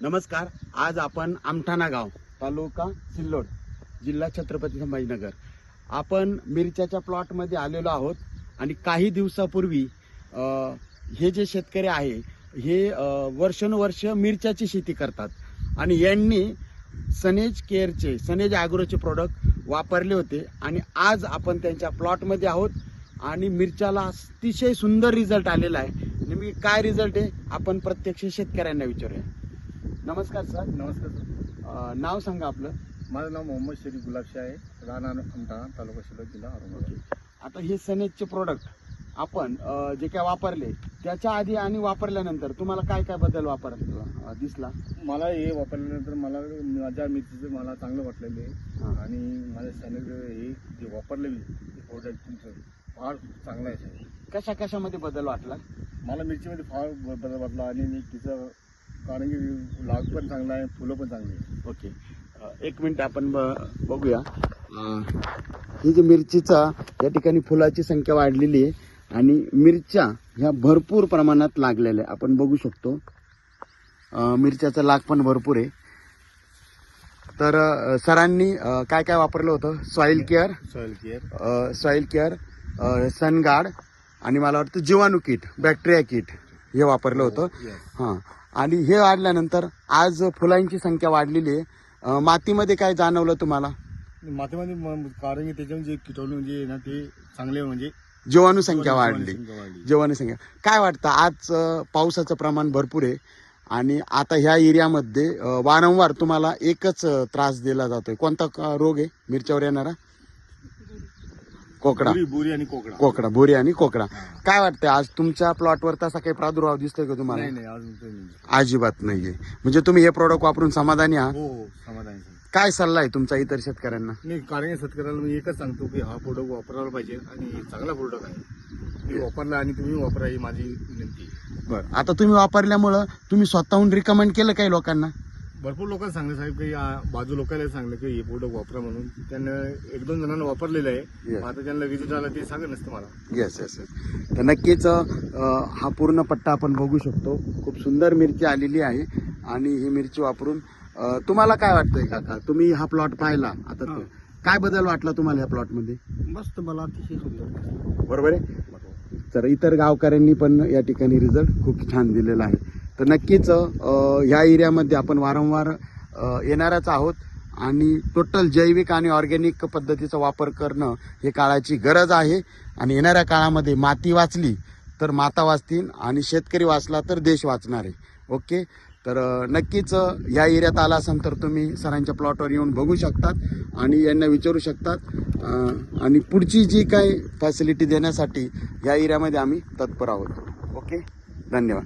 नमस्कार आज आपण आमठाणा गाव तालुका सिल्लोड जिल्हा छत्रपती संभाजीनगर. आपण मिरच्याच्या प्लॉटमध्ये आलेलो आहोत आणि काही दिवसापूर्वी हे जे शेतकरी आहे हे वर्षानुवर्ष मिरच्याची शेती करतात. आणि यांनी सनेज केअरचे सनेज ॲग्रोचे प्रोडक्ट वापरले होते आणि आज आपण त्यांच्या प्लॉटमध्ये आहोत आणि मिरच्याला अतिशय सुंदर रिझल्ट आलेला आहे. नेमकी काय रिझल्ट आहे? आपण प्रत्यक्ष शेतकऱ्यांना विचारूया. नमस्कार सर. नमस्कार सर. नाव सांगा आपलं. माझं नाव मोहम्मद शरीफ गुलाबशाह आहे. राहणार आमठाणा तालुका शिल्लक जिल्हा औरंगाबाद. आता हे सनेजचे प्रोडक्ट आपण जे काय वापरले त्याच्या आधी आणि वापरल्यानंतर तुम्हाला काय काय बदल वापर दिसला? मला हे वापरल्यानंतर मला माझ्या मिरचीचं मला चांगलं वाटलेलं आहे. आणि माझ्या सॅनिक हे जे वापरलेलं प्रोडक्ट तुमचं फार चांगलं आहे. कशा कशामध्ये बदल वाटला? मला मिरचीमध्ये फार बदल वाटला आणि मी तिचं कारण की लाग पण चांगला आहे फुलं पण चांगली आहे ओके. एक मिनिट आपण ब- बघूया. ही जी मिरचीचा या ठिकाणी फुलाची संख्या वाढलेली आहे आणि मिरच्या ह्या भरपूर प्रमाणात लागलेल्या आहे आपण बघू शकतो. मिरच्याचा लाग पण भरपूर आहे. तर सरांनी काय काय वापरलं होतं? Soil care soil care soil care Sungard आणि मला वाटतं जीवाणू किट बॅक्टेरिया किट हे वापरलं होतं. हां. आणि हे वाढल्यानंतर आज फुलांची संख्या वाढलेली आहे. मातीमध्ये काय जाणवलं तुम्हाला? मातीमध्ये कारण की त्याच्यामध्ये जे किटवणू जे आहे ना ते चांगले म्हणजे जीवाणू संख्या वाढली. जीवाणू संख्या. काय वाटतं? आज पावसाचं प्रमाण भरपूर आहे. आणि आता ह्या एरियामध्ये वारंवार तुम्हाला एकच त्रास दिला जातोय. कोणता रोग आहे? मिरच्यावर येणारा? कोकडा. बुरी बुरी आणि कोकडा. कोकडा भुरी आणि कोकडा. काय वाटतं आज तुमच्या प्लॉटवर तसा काही प्रादुर्भाव दिसतोय का तुम्हाला? नाही नाही अजून काही नाही. अजिबात नाहीये. म्हणजे तुम्ही हे प्रोडक्ट वापरून समाधानी आहात? हो हो समाधान. काय सल्ला आहे तुमचा इतर शेतकऱ्यांना? नाही कारण शेतकऱ्याला मी एकच सांगतो की हा प्रोडक्ट वापरायला पाहिजे आणि चांगला प्रोडक्ट आहे. मी वापरला आणि तुम्ही वापरा ही माझी विनंती आहे. बरं. आता तुम्ही वापरल्यामुळं तुम्ही स्वतःहून रिकमेंड केलं काही लोकांना? भरपूर लोकांना सांगलं साहेब की आ- बाजू लोकांना सांगलं की हे प्रोडक्ट वापरा म्हणून. त्यांना एक दोन जणांना वापरलेलं आहे. Yes. आता त्यांना रिझल्ट आला ते सांगत नसतं मला येस येस येस तर नक्कीच अं, हा पूर्ण पट्टा आपण बघू शकतो. खूप सुंदर मिरची आलेली आहे आणि ही मिरची वापरून अं, तुम्हाला काय वाटतंय काका? तुम्ही हा प्लॉट पाहिला. आता तो- काय बदल वाटला तुम्हाला या प्लॉटमध्ये मस्त मला अतिशय सुंदर बरोबर आहे? तर इतर गावकऱ्यांनी पण या ठिकाणी रिझल्ट खूप छान दिलेला आहे. तर नक्कीच ह्या एरियामध्ये आपण वारंवार येणाराच येणारच आहोत. आणि टोटल जैविक आणि ऑर्गॅनिक पद्धतीचा वापर करणं हे काळाची गरज आहे. आणि येणाऱ्या काळामध्ये माती वाचली तर माता वाचतील आणि शेतकरी वाचला तर देश वाचणार आहे. ओके? तर नक्कीच या एरियात आला असाल तर तुम्ही सरांच्या प्लॉटवर येऊन बघू शकतात आणि यांना विचारू शकतात. आणि पुढची जी काही फॅसिलिटी देण्यासाठी या एरियामध्ये आम्ही तत्पर आहोत. ओके? धन्यवाद.